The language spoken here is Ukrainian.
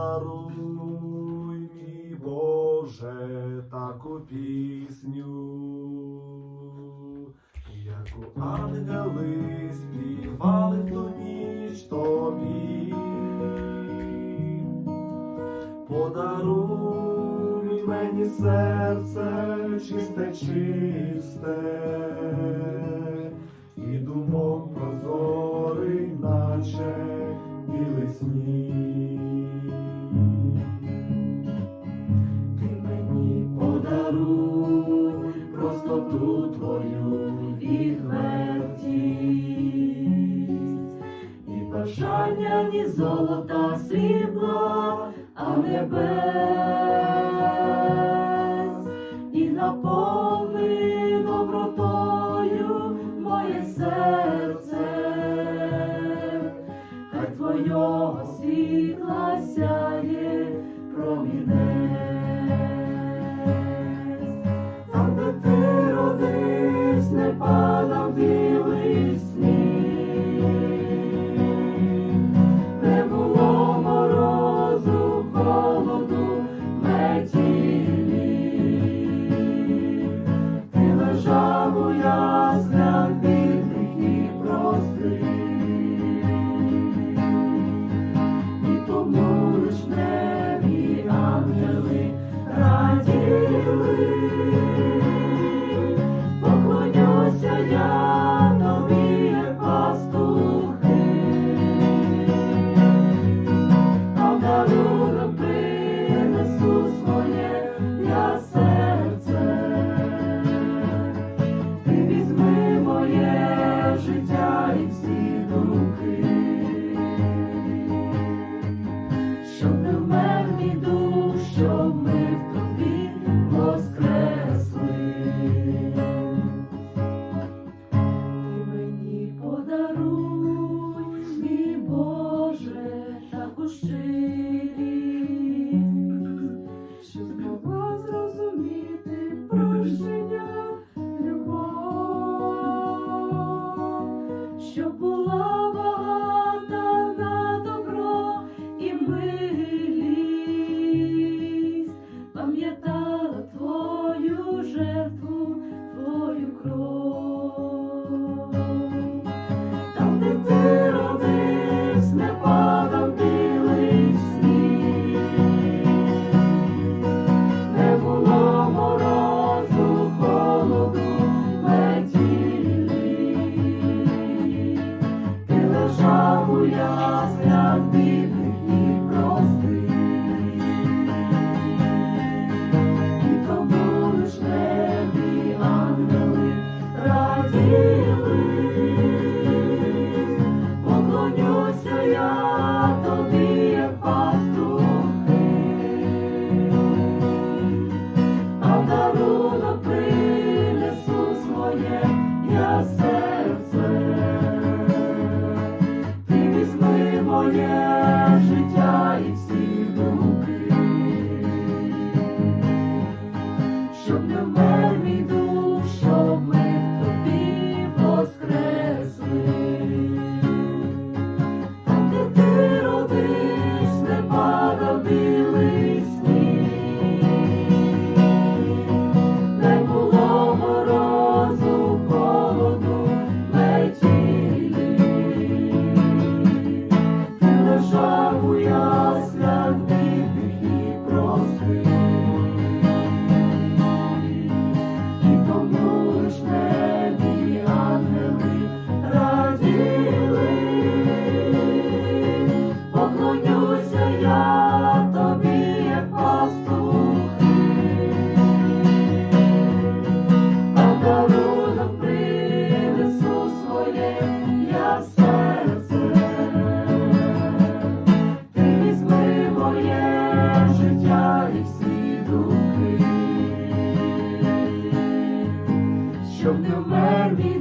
даруй, Боже, таку пісню, яку ангели співали в ту ніч тобі, подаруй мені серце чисте, чисте і думок. правду твою відвертість, і бажання, ні золота срібла, а небес, і наповни добротою моє серце, хай твого світла сяє проміне. Алілуя, страдивних і простих, і тому лиш ангели раділи, поклонюся я тобі, як пастухи, а в дарунок принесу своє ясно. we are. I'll be